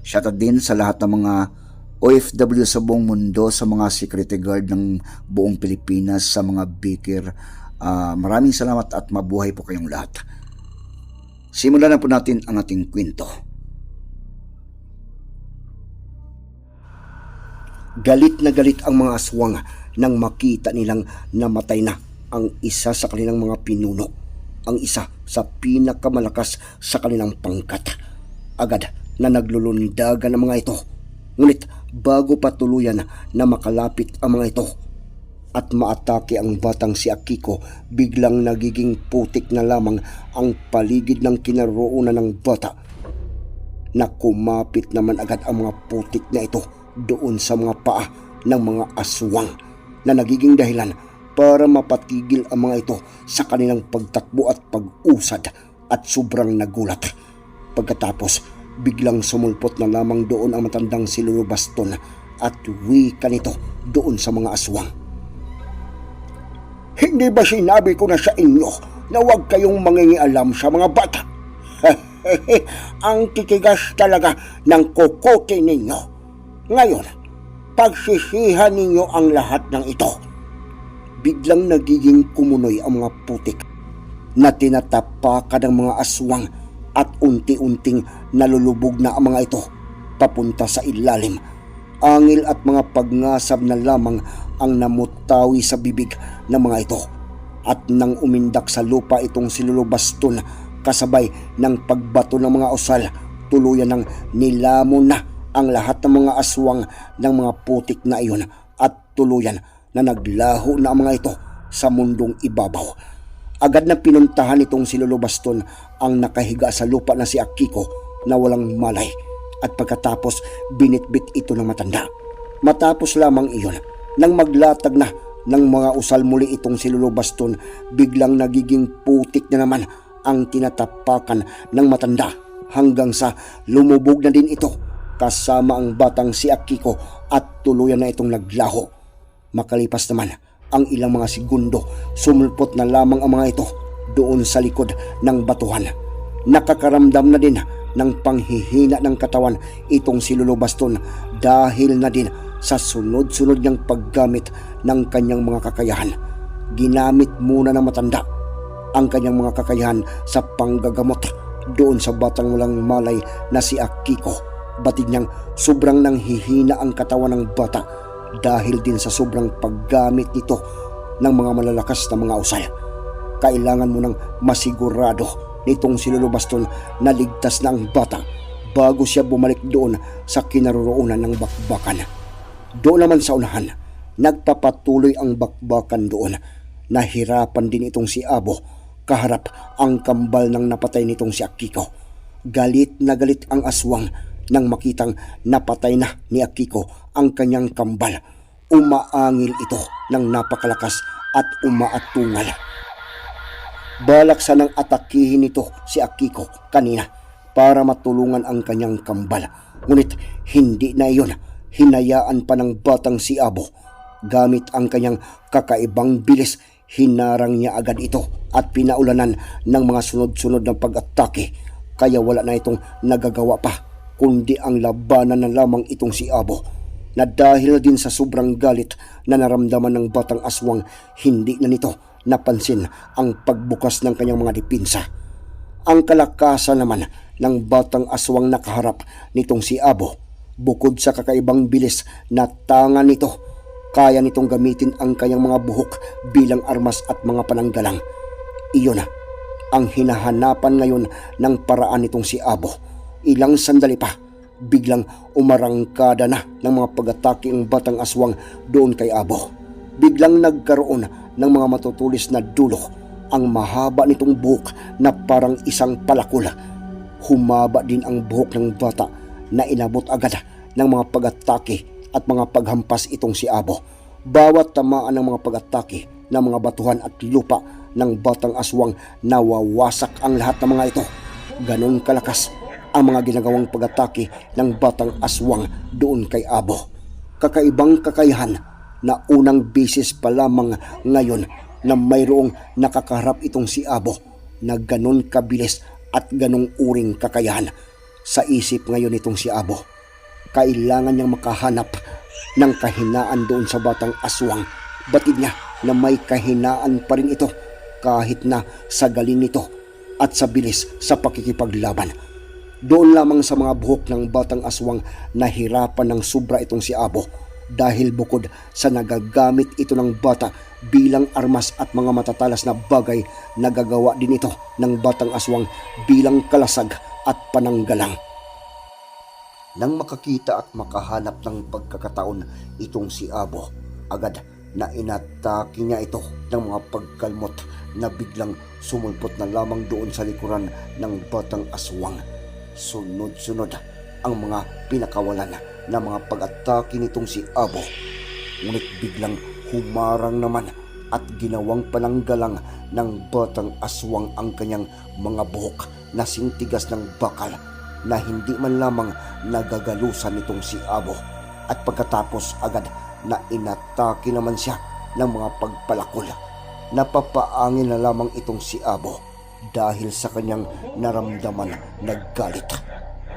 Shoutout din sa lahat ng mga OFW sa buong mundo, sa mga security guard ng buong Pilipinas, sa mga baker. Ah, maraming salamat at mabuhay po kayong lahat. Simulan na po natin ang ating kwento. Galit na galit ang mga aswang nang makita nilang namatay na ang isa sa kanilang mga pinuno. Ang isa sa pinakamalakas sa kanilang pangkat. Agad na naglulundagan ang mga ito. Ngunit bago pa tuluyan na makalapit ang mga ito at maatake ang batang si Akiko, biglang nagiging putik na lamang ang paligid ng kinaroonan ng bata na kumapit naman agad ang mga putik na ito doon sa mga paa ng mga aswang na nagiging dahilan para mapatigil ang mga ito sa kanilang pagtakbo at pag-usad at sobrang nagulat. Pagkatapos, biglang sumulpot na lamang doon ang matandang si Lolo Baston at wika nito doon sa mga aswang. Hindi ba sinabi ko na sa inyo na huwag kayong mangingialam sa mga bata? ang titigas talaga ng kukote ninyo. Ngayon, pagsisihan ninyo ang lahat ng ito. Biglang nagiging kumunoy ang mga putik na tinatapakan ng mga aswang at unti-unting nalulubog na ang mga ito papunta sa ilalim. Angil at mga pagngasab na lamang ang namutawi sa bibig ng mga ito. At nang umindak sa lupa itong silulubaston kasabay ng pagbato ng mga usal, tuluyan ng nilamon na ang lahat ng mga aswang ng mga putik na iyon at tuluyan na naglaho na ang mga ito sa mundong ibabaw. Agad na pinuntahan itong si Lolo Baston ang nakahiga sa lupa na si Akiko na walang malay at pagkatapos binitbit ito ng matanda. Matapos lamang iyon, nang maglatag na ng mga usal muli itong si Lolo Baston, biglang nagiging putik na naman ang tinatapakan ng matanda hanggang sa lumubog na din ito kasama ang batang si Akiko at tuluyan na itong naglaho. Makalipas naman ang ilang mga segundo, sumulpot na lamang ang mga ito doon sa likod ng batuhan. Nakakaramdam na din ng panghihina ng katawan itong si Lolo Baston dahil na din sa sunod-sunod niyang paggamit ng kanyang mga kakayahan. Ginamit muna ng matanda ang kanyang mga kakayahan sa panggagamot doon sa batang walang malay na si Akiko. Batid niyang sobrang nanghihina ang katawan ng bata dahil din sa sobrang paggamit nito ng mga malalakas na mga usal. Kailangan mo nang masigurado nitong si Lolo Baston na ligtas na ang bata bago siya bumalik doon sa kinaroroonan ng bakbakan. Doon naman sa unahan, nagpapatuloy ang bakbakan doon. Nahirapan din itong si Abo kaharap ang kambal ng napatay nitong si Akiko. Galit na galit ang aswang nang makitang napatay na ni Akiko ang kanyang kambal. Umaangil ito ng napakalakas at umaatungal. Balak sanang atakihin nito si Akiko kanina para matulungan ang kanyang kambal. Ngunit hindi na iyon. Hinayaan pa ng batang si Abo. Gamit ang kanyang kakaibang bilis, hinarang niya agad ito at pinaulanan ng mga sunod-sunod na pag-atake. Kaya wala na itong nagagawa pa kundi ang labanan na lamang itong si Abo na dahil din sa sobrang galit na naramdaman ng batang aswang hindi na nito napansin ang pagbukas ng kanyang mga dipinsa. Ang kalakasan naman ng batang aswang nakaharap nitong si Abo bukod sa kakaibang bilis na tanga nito kaya nitong gamitin ang kanyang mga buhok bilang armas at mga pananggalang. Iyon na ang hinahanapan ngayon ng paraan nitong si Abo Ilang sandali pa, biglang umarangkada na ng mga pag-atake ang batang aswang doon kay Abo. Biglang nagkaroon ng mga matutulis na dulo ang mahaba nitong buhok na parang isang palakul. Humaba din ang buhok ng bata na inabot agad ng mga pag-atake at mga paghampas itong si Abo. Bawat tamaan ng mga pag-atake ng mga batuhan at lupa ng batang aswang nawawasak ang lahat ng mga ito. Ganon kalakas ang mga ginagawang pag-atake ng batang aswang doon kay Abo. Kakaibang kakayahan na unang bisis pa lamang ngayon na mayroong nakakaharap itong si Abo na ganon kabilis at ganong uring kakayahan. Sa isip ngayon itong si Abo, kailangan niyang makahanap ng kahinaan doon sa batang aswang. Batid niya na may kahinaan pa rin ito kahit na sa galing nito at sa bilis sa pakikipaglaban. Doon lamang sa mga buhok ng batang aswang nahirapan ng sobra itong si Abo dahil bukod sa nagagamit ito ng bata bilang armas at mga matatalas na bagay nagagawa din ito ng batang aswang bilang kalasag at pananggalang. Nang makakita at makahanap ng pagkakataon itong si Abo, agad na inatake niya ito ng mga pagkalmot na biglang sumulpot na lamang doon sa likuran ng batang aswang. Sunod-sunod ang mga pinakawalan na mga pag-atake nitong si Abo. Ngunit biglang humarang naman at ginawang pananggalang ng batang aswang ang kanyang mga buhok na sintigas ng bakal na hindi man lamang nagagalusan nitong si Abo at pagkatapos agad na inatake naman siya ng mga pagpalakol. Napapaangin na lamang itong si Abo dahil sa kanyang naramdaman na galit.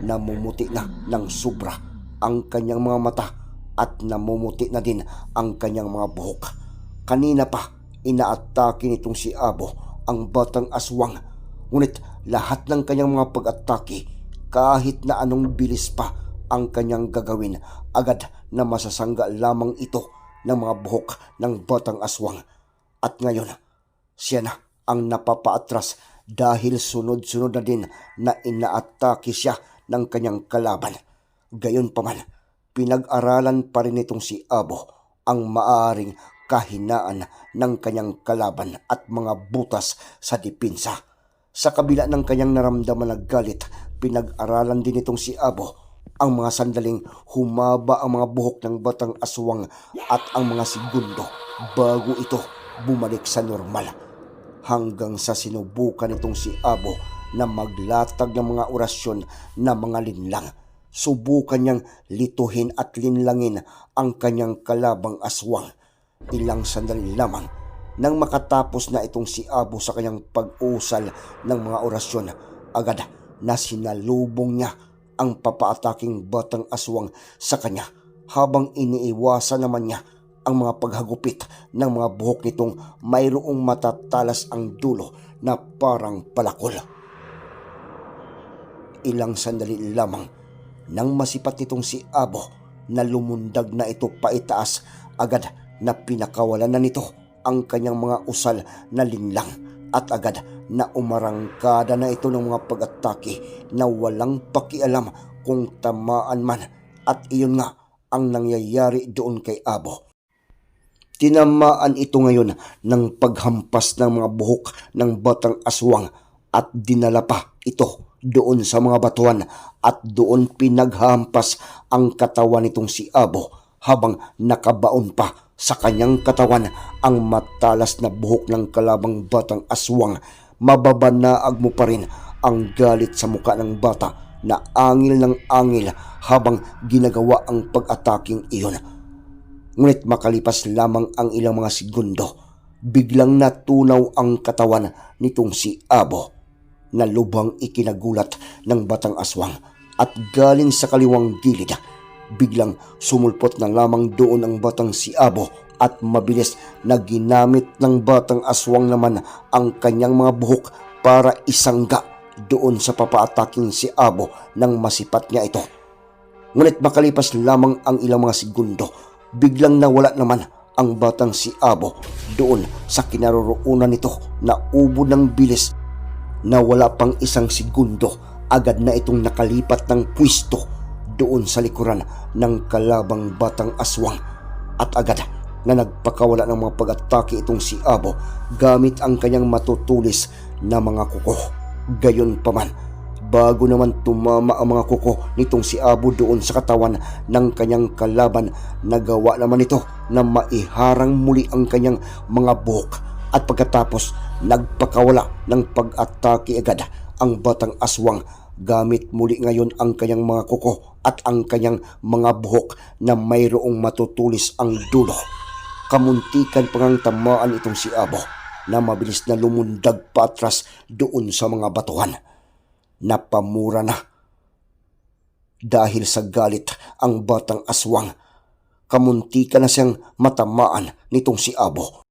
Namumuti na ng sobra ang kanyang mga mata at namumuti na din ang kanyang mga buhok. Kanina pa inaatake nitong si Abo ang batang aswang ngunit lahat ng kanyang mga pag-atake kahit na anong bilis pa ang kanyang gagawin agad na masasangga lamang ito ng mga buhok ng batang aswang. At ngayon, siya na ang napapaatras dahil sunod-sunod na din na inaatake siya ng kanyang kalaban. Gayon pa man, pinag-aralan pa rin itong si Abo ang maaring kahinaan ng kanyang kalaban at mga butas sa dipinsa. Sa kabila ng kanyang naramdaman na galit, pinag-aralan din itong si Abo ang mga sandaling humaba ang mga buhok ng batang aswang at ang mga segundo bago ito bumalik sa normal. Hanggang sa sinubukan itong si Abo na maglatag ng mga orasyon na mga linlang. Subukan niyang lituhin at linlangin ang kanyang kalabang aswang. Ilang sandali lamang nang makatapos na itong si Abo sa kanyang pag-usal ng mga orasyon, agad na sinalubong niya ang papaataking batang aswang sa kanya habang iniiwasan naman niya ang mga paghagupit ng mga buhok nitong mayroong matatalas ang dulo na parang palakol. Ilang sandali lamang nang masipat nitong si Abo na lumundag na ito paitaas agad na pinakawalan na nito ang kanyang mga usal na linlang at agad na umarangkada na ito ng mga pag-atake na walang pakialam kung tamaan man at iyon nga ang nangyayari doon kay Abo. Tinamaan ito ngayon ng paghampas ng mga buhok ng batang aswang at dinala pa ito doon sa mga batuan at doon pinaghampas ang katawan nitong si Abo habang nakabaon pa sa kanyang katawan ang matalas na buhok ng kalabang batang aswang mababanaag mo pa rin ang galit sa muka ng bata na angil ng angil habang ginagawa ang pag-ataking iyon. Ngunit makalipas lamang ang ilang mga segundo, biglang natunaw ang katawan nitong si Abo na lubhang ikinagulat ng batang aswang at galing sa kaliwang gilid. Biglang sumulpot na lamang doon ang batang si Abo at mabilis na ginamit ng batang aswang naman ang kanyang mga buhok para isangga doon sa papaataking si Abo nang masipat niya ito. Ngunit makalipas lamang ang ilang mga segundo, biglang nawala naman ang batang si Abo doon sa kinaroroonan nito na ubo ng bilis na wala pang isang segundo agad na itong nakalipat ng pwisto doon sa likuran ng kalabang batang aswang at agad na nagpakawala ng mga pag-atake itong si Abo gamit ang kanyang matutulis na mga kuko. Gayon pa man, Bago naman tumama ang mga kuko nitong si Abo doon sa katawan ng kanyang kalaban, nagawa naman ito na maiharang muli ang kanyang mga buhok at pagkatapos nagpakawala ng pag-atake agad ang batang aswang gamit muli ngayon ang kanyang mga kuko at ang kanyang mga buhok na mayroong matutulis ang dulo. Kamuntikan pa ngang tamaan itong si Abo na mabilis na lumundag paatras doon sa mga batuhan. Napamura na. Dahil sa galit ang batang aswang, kamuntika na siyang matamaan nitong si Abo.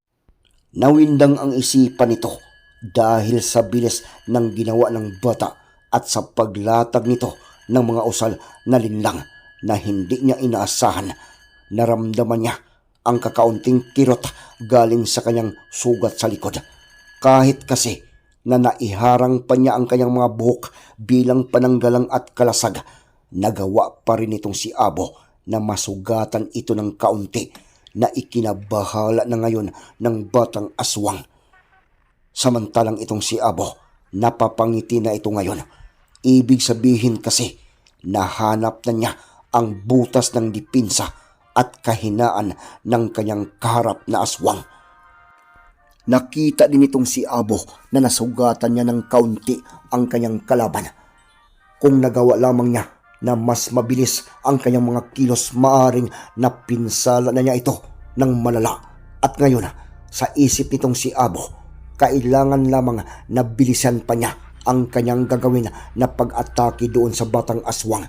Nawindang ang isipan nito dahil sa bilis ng ginawa ng bata at sa paglatag nito ng mga usal na linlang na hindi niya inaasahan. Naramdaman niya ang kakaunting kirot galing sa kanyang sugat sa likod. Kahit kasi na naiharang pa niya ang kanyang mga buhok bilang pananggalang at kalasag, nagawa pa rin itong si Abo na masugatan ito ng kaunti na ikinabahala na ngayon ng batang aswang. Samantalang itong si Abo, napapangiti na ito ngayon. Ibig sabihin kasi, nahanap na niya ang butas ng dipinsa at kahinaan ng kanyang kaharap na aswang. Nakita din itong si Abo na nasugatan niya ng kaunti ang kanyang kalaban. Kung nagawa lamang niya na mas mabilis ang kanyang mga kilos maaring napinsala na niya ito ng malala. At ngayon, sa isip nitong si Abo, kailangan lamang na bilisan pa niya ang kanyang gagawin na pag-atake doon sa batang aswang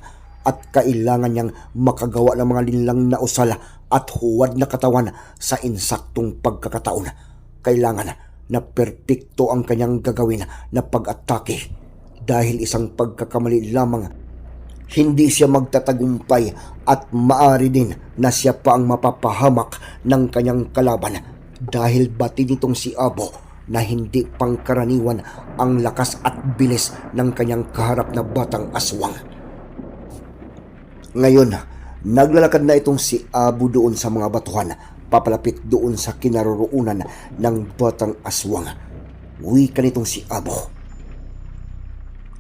at kailangan niyang makagawa ng mga linlang na usal at huwad na katawan sa insaktong pagkakataon. Kailangan na perpekto ang kanyang gagawin na pag-atake. Dahil isang pagkakamali lamang hindi siya magtatagumpay at maari din na siya pa ang mapapahamak ng kanyang kalaban. Dahil bati nitong si Abo na hindi pangkaraniwan ang lakas at bilis ng kanyang kaharap na batang aswang. Ngayon, naglalakad na itong si Abu doon sa mga batuhan, papalapit doon sa kinaroroonan ng batang aswang. Uwi ka nitong si Abu.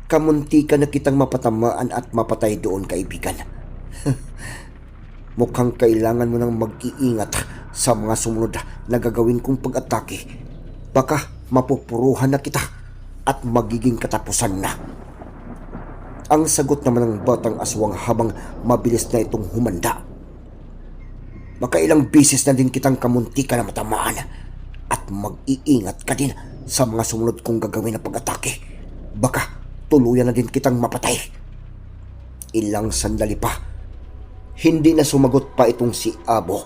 Kamunti ka na kitang mapatamaan at mapatay doon, kaibigan. Mukhang kailangan mo nang mag-iingat sa mga sumunod na gagawin kong pag-atake. Baka mapupuruhan na kita at magiging katapusan na. Ang sagot naman ng batang aswang habang mabilis na itong humanda. Makailang bisis na din kitang kamunti ka na matamaan at mag-iingat ka din sa mga sumunod kong gagawin na pag-atake. Baka tuluyan na din kitang mapatay. Ilang sandali pa, hindi na sumagot pa itong si Abo.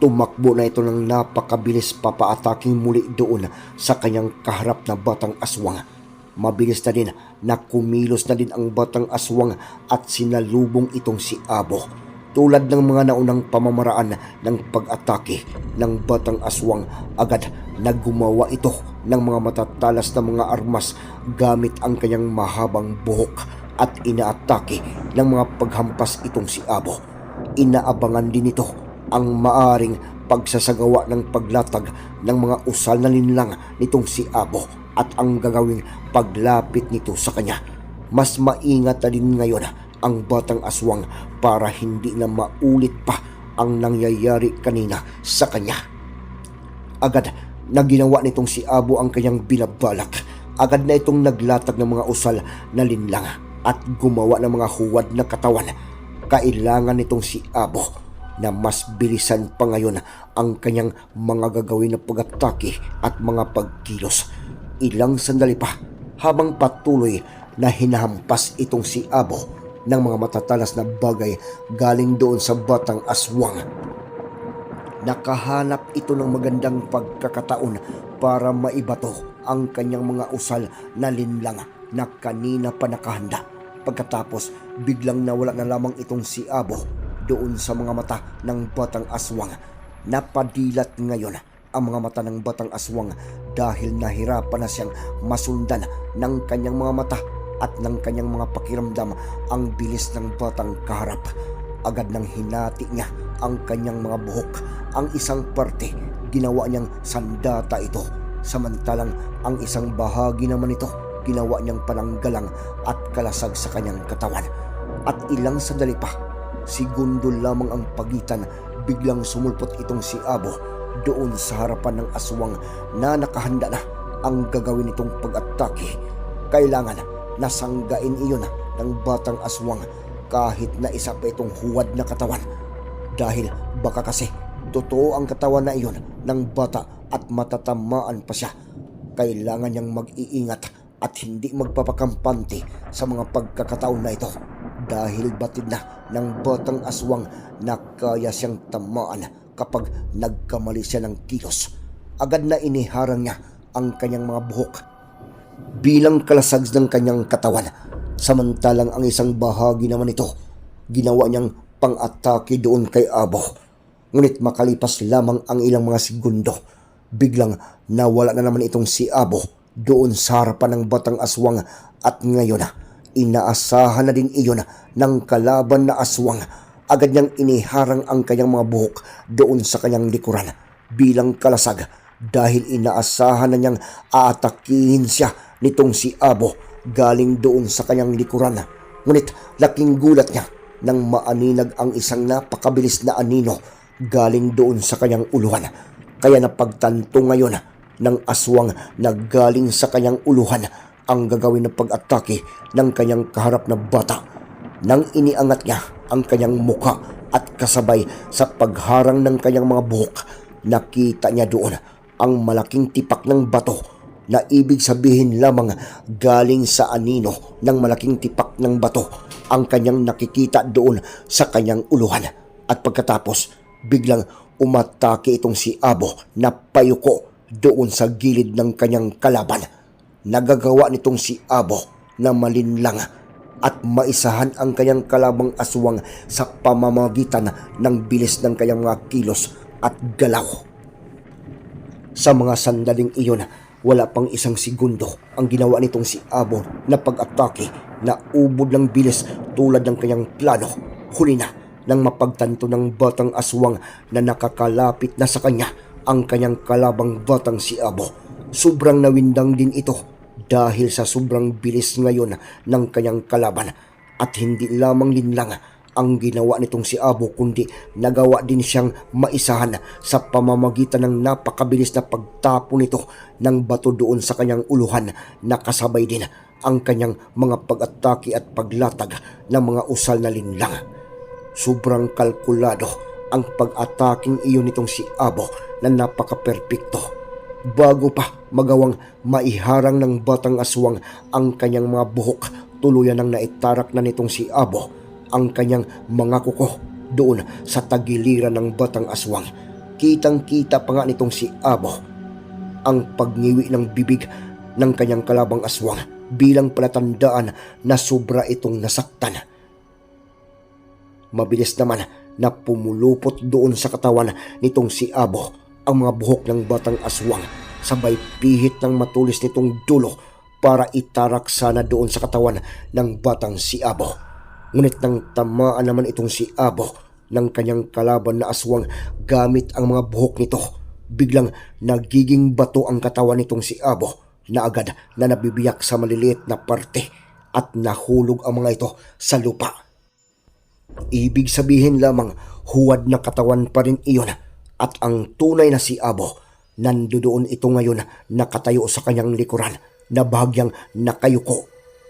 Tumakbo na ito ng napakabilis papaataking muli doon sa kanyang kaharap na batang aswang. Mabilis na din na kumilos na din ang batang aswang at sinalubong itong si Abo. Tulad ng mga naunang pamamaraan ng pag-atake ng batang aswang, agad na gumawa ito ng mga matatalas na mga armas gamit ang kanyang mahabang buhok at inaatake ng mga paghampas itong si Abo. Inaabangan din ito ang maaring pagsasagawa ng paglatag ng mga usal na linlang nitong si Abo at ang gagawing paglapit nito sa kanya. Mas maingat na din ngayon ang batang aswang para hindi na maulit pa ang nangyayari kanina sa kanya. Agad na ginawa nitong si Abo ang kanyang binabalak. Agad na itong naglatag ng mga usal na linlang at gumawa ng mga huwad na katawan. Kailangan nitong si Abo na mas bilisan pa ngayon ang kanyang mga gagawin na pag-atake at mga pagkilos. Ilang sandali pa habang patuloy na hinahampas itong si Abo ng mga matatalas na bagay galing doon sa batang aswang. Nakahanap ito ng magandang pagkakataon para maibato ang kanyang mga usal na linlang na kanina pa nakahanda. Pagkatapos, biglang nawala na lamang itong si Abo doon sa mga mata ng batang aswang. Napadilat ngayon ang mga mata ng batang aswang dahil nahirapan na siyang masundan ng kanyang mga mata at ng kanyang mga pakiramdam ang bilis ng batang kaharap. Agad nang hinati niya ang kanyang mga buhok. Ang isang parte, ginawa niyang sandata ito. Samantalang ang isang bahagi naman ito ginawa niyang pananggalang at kalasag sa kanyang katawan. At ilang sandali pa, segundo lamang ang pagitan, biglang sumulpot itong si Abo doon sa harapan ng aswang na nakahanda na ang gagawin nitong pag-atake. Kailangan nasanggain iyon ng batang aswang kahit na isa pa itong huwad na katawan. Dahil baka kasi totoo ang katawan na iyon ng bata at matatamaan pa siya. Kailangan niyang mag-iingat at hindi magpapakampante sa mga pagkakataon na ito dahil batid na ng batang aswang na kaya siyang tamaan kapag nagkamali siya ng kilos. Agad na iniharang niya ang kanyang mga buhok bilang kalasag ng kanyang katawan. Samantalang ang isang bahagi naman ito, ginawa niyang pang-atake doon kay Abo. Ngunit makalipas lamang ang ilang mga segundo, biglang nawala na naman itong si Abo doon sa harapan ng batang aswang at ngayon inaasahan na din iyon ng kalaban na aswang. Agad niyang iniharang ang kanyang mga buhok doon sa kanyang likuran bilang kalasag dahil inaasahan na niyang aatakihin siya nitong si Abo galing doon sa kanyang likuran. Ngunit laking gulat niya nang maaninag ang isang napakabilis na anino galing doon sa kanyang uluhan. Kaya napagtanto ngayon ng aswang na galing sa kanyang uluhan ang gagawin ng pag-atake ng kanyang kaharap na bata. Nang iniangat niya ang kanyang muka at kasabay sa pagharang ng kanyang mga buhok, nakita niya doon ang malaking tipak ng bato na ibig sabihin lamang galing sa anino ng malaking tipak ng bato ang kanyang nakikita doon sa kanyang uluhan. At pagkatapos, biglang umatake itong si Abo na payuko doon sa gilid ng kanyang kalaban. Nagagawa nitong si Abo na malinlang at maisahan ang kanyang kalabang aswang sa pamamagitan ng bilis ng kanyang mga kilos at galaw. Sa mga sandaling iyon, wala pang isang segundo ang ginawa nitong si Abo na pag-atake na ubod ng bilis tulad ng kanyang plano. Huli na nang mapagtanto ng batang aswang na nakakalapit na sa kanya ang kanyang kalabang batang si Abo. Sobrang nawindang din ito dahil sa sobrang bilis ngayon ng kanyang kalaban at hindi lamang linlang ang ginawa nitong si Abo kundi nagawa din siyang maisahan sa pamamagitan ng napakabilis na pagtapo nito ng bato doon sa kanyang uluhan na kasabay din ang kanyang mga pag-atake at paglatag ng mga usal na linlang. Sobrang kalkulado ang pag-ataking iyon nitong si Abo na napaka-perpekto. Bago pa magawang maiharang ng batang aswang ang kanyang mga buhok, tuluyan ng naitarak na nitong si Abo ang kanyang mga kuko doon sa tagiliran ng batang aswang. Kitang-kita pa nga nitong si Abo ang pagngiwi ng bibig ng kanyang kalabang aswang bilang palatandaan na sobra itong nasaktan. Mabilis naman na pumulupot doon sa katawan nitong si Abo ang mga buhok ng batang aswang sabay pihit ng matulis nitong dulo para itarak sana doon sa katawan ng batang si Abo. Ngunit nang tamaan naman itong si Abo ng kanyang kalaban na aswang gamit ang mga buhok nito, biglang nagiging bato ang katawan nitong si Abo na agad na nabibiyak sa maliliit na parte at nahulog ang mga ito sa lupa. Ibig sabihin lamang huwad na katawan pa rin iyon at ang tunay na si Abo nandoon ito ngayon nakatayo sa kanyang likuran na bahagyang nakayuko.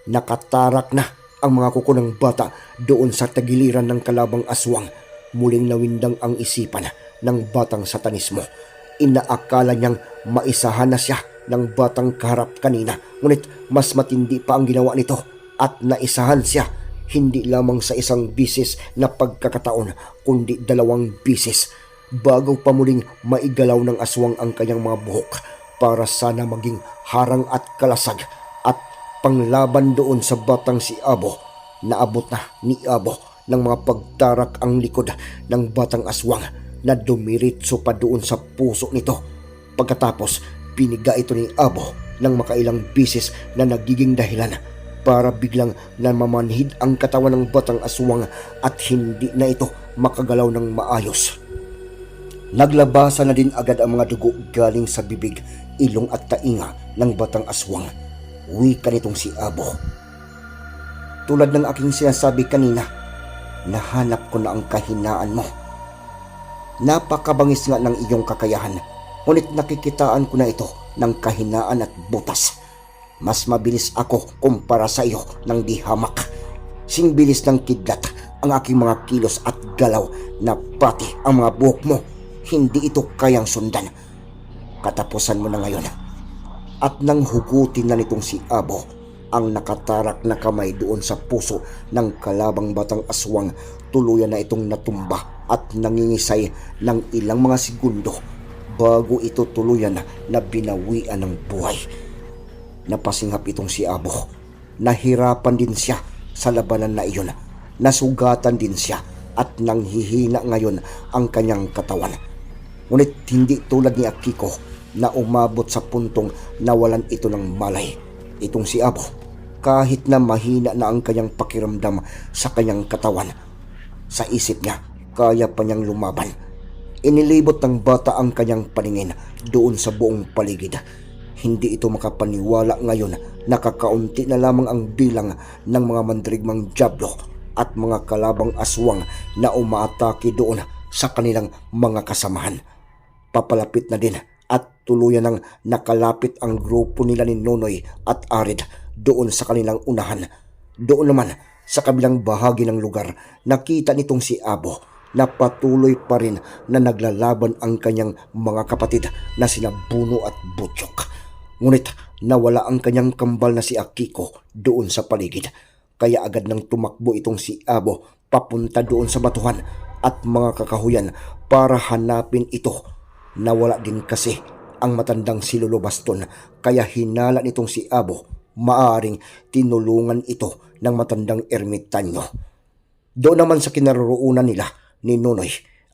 Nakatarak na ang mga kuko ng bata doon sa tagiliran ng kalabang aswang. Muling nawindang ang isipan ng batang satanismo. Inaakala niyang maisahan na siya ng batang kaharap kanina. Ngunit mas matindi pa ang ginawa nito at naisahan siya hindi lamang sa isang bisis na pagkakataon kundi dalawang bisis bago pa muling maigalaw ng aswang ang kanyang mga buhok para sana maging harang at kalasag panglaban doon sa batang si Abo. Naabot na ni Abo ng mga pagtarak ang likod ng batang aswang na dumiritso pa doon sa puso nito. Pagkatapos, piniga ito ni Abo ng makailang bisis na nagiging dahilan para biglang namamanhid ang katawan ng batang aswang at hindi na ito makagalaw ng maayos. Naglabasa na din agad ang mga dugo galing sa bibig, ilong at tainga ng batang aswang. Wika nitong si Abo. Tulad ng aking sinasabi kanina, nahanap ko na ang kahinaan mo. Napakabangis nga ng iyong kakayahan, ngunit nakikitaan ko na ito ng kahinaan at butas. Mas mabilis ako kumpara sa iyo ng di hamak. Sing bilis ng kidlat ang aking mga kilos at galaw na pati ang mga buhok mo. Hindi ito kayang sundan. Katapusan mo na ngayon. At nang hugutin na nitong si Abo ang nakatarak na kamay doon sa puso ng kalabang batang aswang, tuluyan na itong natumba at nangingisay ng ilang mga segundo bago ito tuluyan na binawian ng buhay. Napasinghap itong si Abo. Nahirapan din siya sa labanan na iyon. Nasugatan din siya at nanghihina ngayon ang kanyang katawan. Ngunit hindi tulad ni Akiko na umabot sa puntong nawalan ito ng malay. Itong si Abo, kahit na mahina na ang kanyang pakiramdam sa kanyang katawan, sa isip niya, kaya pa niyang lumaban. Inilibot ng bata ang kanyang paningin doon sa buong paligid. Hindi ito makapaniwala ngayon na kakaunti na lamang ang bilang ng mga mandrigmang Diablo at mga kalabang aswang na umaatake doon sa kanilang mga kasamahan. Papalapit na din tuluyan ng nakalapit ang grupo nila ni Nonoy at Arid doon sa kanilang unahan. Doon naman sa kabilang bahagi ng lugar, nakita nitong si Abo na patuloy pa rin na naglalaban ang kanyang mga kapatid na sina Buno at Butchok. Ngunit nawala ang kanyang kambal na si Akiko doon sa paligid. Kaya agad nang tumakbo itong si Abo papunta doon sa batuhan at mga kakahuyan para hanapin ito. Nawala din kasi ang matandang si Lolo Baston kaya hinala nitong si Abo maaring tinulungan ito ng matandang ermitanyo. Doon naman sa kinaroroonan nila ni Nonoy,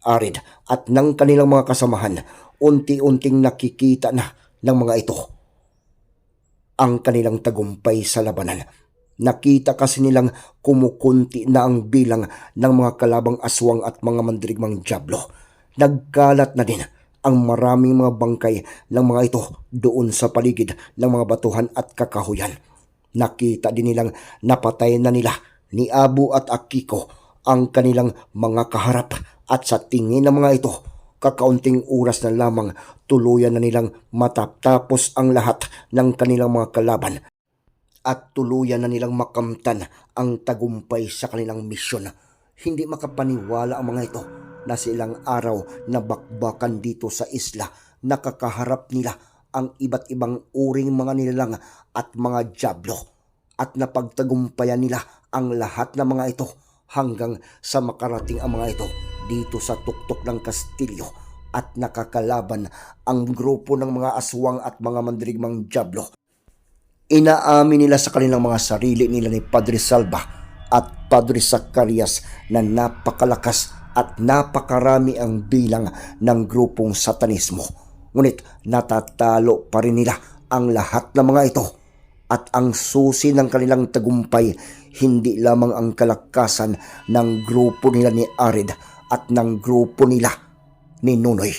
Arid at ng kanilang mga kasamahan, unti-unting nakikita na ng mga ito ang kanilang tagumpay sa labanan. Nakita kasi nilang kumukunti na ang bilang ng mga kalabang aswang at mga mandrigmang jablo. Nagkalat na din ang maraming mga bangkay ng mga ito doon sa paligid ng mga batuhan at kakahuyan. Nakita din nilang napatay na nila ni Abu at Akiko ang kanilang mga kaharap at sa tingin ng mga ito, kakaunting oras na lamang tuluyan na nilang matapos ang lahat ng kanilang mga kalaban at tuluyan na nilang makamtan ang tagumpay sa kanilang misyon. Hindi makapaniwala ang mga ito na silang araw na bakbakan dito sa isla. Nakakaharap nila ang iba't ibang uring mga nilalang at mga jablo. At napagtagumpayan nila ang lahat ng mga ito hanggang sa makarating ang mga ito dito sa tuktok ng kastilyo at nakakalaban ang grupo ng mga aswang at mga mandrigmang jablo. Inaamin nila sa kanilang mga sarili nila ni Padre Salva at Padre Zacarias na napakalakas at napakarami ang bilang ng grupong satanismo. Ngunit natatalo pa rin nila ang lahat ng mga ito at ang susi ng kanilang tagumpay hindi lamang ang kalakasan ng grupo nila ni Arid at ng grupo nila ni Nunoy,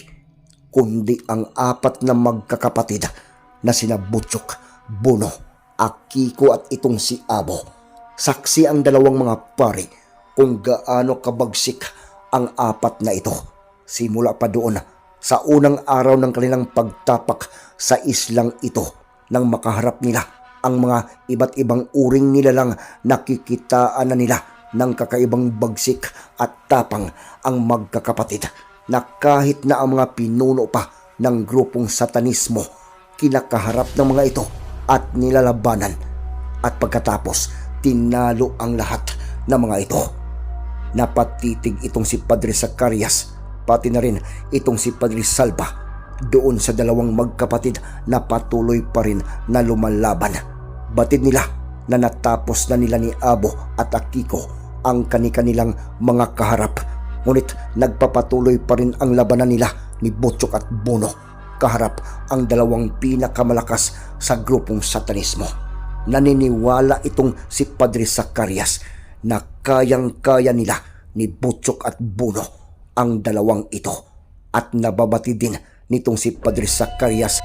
kundi ang apat na magkakapatid na sina Butchok, Bono, Akiko at itong si Abo. Saksi ang dalawang mga pare kung gaano kabagsik ang apat na ito. Simula pa doon sa unang araw ng kanilang pagtapak sa islang ito nang makaharap nila ang mga iba't ibang uring nilalang nakikitaan na nila ng kakaibang bagsik at tapang ang magkakapatid na kahit na ang mga pinuno pa ng grupong satanismo kinakaharap ng mga ito at nilalabanan at pagkatapos tinalo ang lahat ng mga ito. Napatitig itong si Padre Zacarias pati na rin itong si Padre Salva doon sa dalawang magkapatid na patuloy pa rin na lumalaban. Batid nila na natapos na nila ni Abo at Akiko ang kani-kanilang mga kaharap. Ngunit nagpapatuloy pa rin ang labanan nila ni Butchok at Bono kaharap ang dalawang pinakamalakas sa grupong satanismo. Naniniwala itong si Padre Zacarias na kayang-kaya nila ni Butchok at Buno ang dalawang ito. At nababati din nitong si Padre Zacarias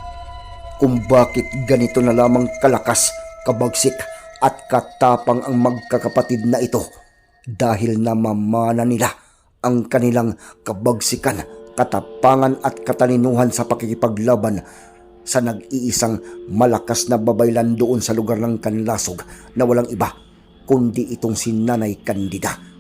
kung bakit ganito na lamang kalakas Kabagsik at katapang ang magkakapatid na ito dahil namamana nila ang kanilang kabagsikan, katapangan at katalinuhan sa pakikipaglaban sa nag-iisang malakas na babaylan doon sa lugar ng kanlasog na walang iba kundi itong si Nanay Candida